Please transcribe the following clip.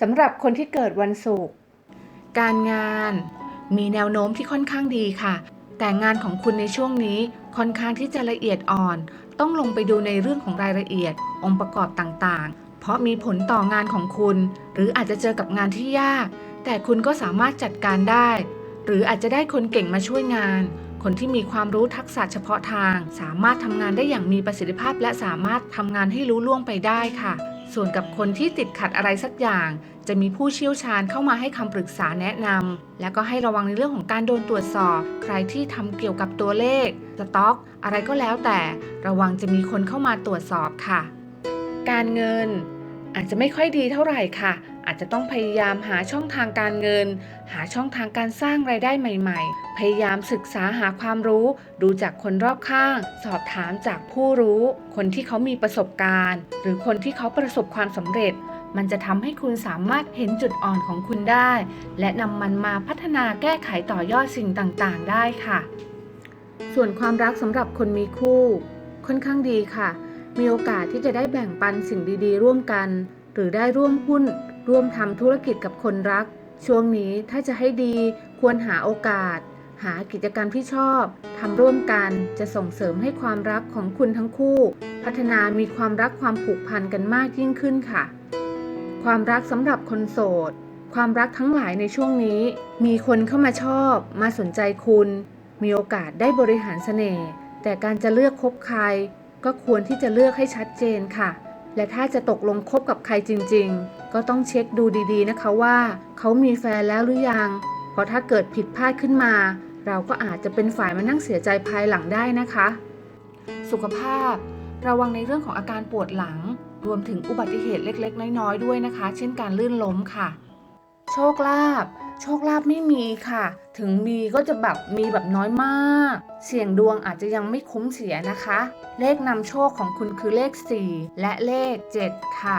สำหรับคนที่เกิดวันศุกร์การงานมีแนวโน้มที่ค่อนข้างดีค่ะ แต่งานของคุณในช่วงนี้ค่อนข้างที่จะละเอียดอ่อน ต้องลงไปดูในเรื่องของรายละเอียด องค์ประกอบต่างๆ เพราะมีผลต่องานของคุณ หรืออาจจะเจอกับงานที่ยาก แต่คุณก็สามารถจัดการได้ หรืออาจจะได้คนเก่งมาช่วยงาน คนที่มีความรู้ทักษะเฉพาะทาง สามารถทำงานได้อย่างมีประสิทธิภาพ และสามารถทำงานให้รู้ล่วงไปได้ค่ะ ส่วนกับคนที่ติดขัดอะไรสักอย่าง จะมีผู้เชี่ยวชาญเข้ามาให้คำปรึกษาแนะนำแล้วก็ให้ระวังในเรื่องของการโดนตรวจสอบ ใครที่ทำเกี่ยวกับตัวเลขสต็อก อะไรก็แล้วแต่ ระวังจะมีคนเข้ามาตรวจสอบค่ะ การเงินอาจจะไม่ค่อยดีเท่าไหร่ค่ะ อาจจะต้องพยายามหาช่องทางการเงิน หาช่องทางการสร้างรายได้ใหม่ ๆ พยายามศึกษาหาความรู้ ดูจากคนรอบข้าง สอบถามจากผู้รู้ คนที่เขามีประสบการณ์ หรือคนที่เขาประสบความสำเร็จ มันจะทำให้คุณสามารถเห็นจุดอ่อนของคุณได้ และนำมันมาพัฒนาแก้ไขต่อยอดสิ่งต่างๆ ได้ค่ะ ส่วนความรักสำหรับคนมีคู่ ค่อนข้างดีค่ะ มีโอกาสที่จะได้แบ่งปันสิ่งดีๆ ร่วมกัน หรือได้ร่วมหุ้น ร่วมทำธุรกิจกับคนรัก ช่วงนี้ถ้าจะให้ดีควรหาโอกาส หากิจกรรมที่ชอบทำร่วมกันจะส่งเสริมให้ความรักของคุณทั้งคู่ พัฒนามีความรักความผูกพันกันมากยิ่งขึ้นค่ะ ความรักสำหรับคนโสด ความรักทั้งหลายในช่วงนี้ มีคนเข้ามาชอบ มาสนใจคุณ มีโอกาสได้บริหารเสน่ห์แต่การจะเลือกคบใคร ก็ควรที่จะเลือกให้ชัดเจนค่ะ และถ้าจะตกลงคบกับใครจริงๆ ก็ต้องเช็คดูดีๆนะคะว่า เขามีแฟนแล้วหรือยัง เพราะถ้าเกิดผิดพลาดขึ้นมา เราก็อาจจะเป็นฝ่ายมานั่งเสียใจภายหลังได้นะคะ สุขภาพ ระวังในเรื่องของอาการปวดหลัง รวมถึงอุบัติเหตุเล็กๆ น้อยๆ ด้วยนะคะ เช่นการลื่นล้มค่ะ โชคลาภ โชคลาภไม่มีค่ะ ถึงมีก็จะแบบมีแบบน้อยมาก เสี่ยงดวงอาจจะยังไม่คุ้มเสียนะคะ เลขนำโชคของคุณคือเลข 4 และเลข 7 ค่ะ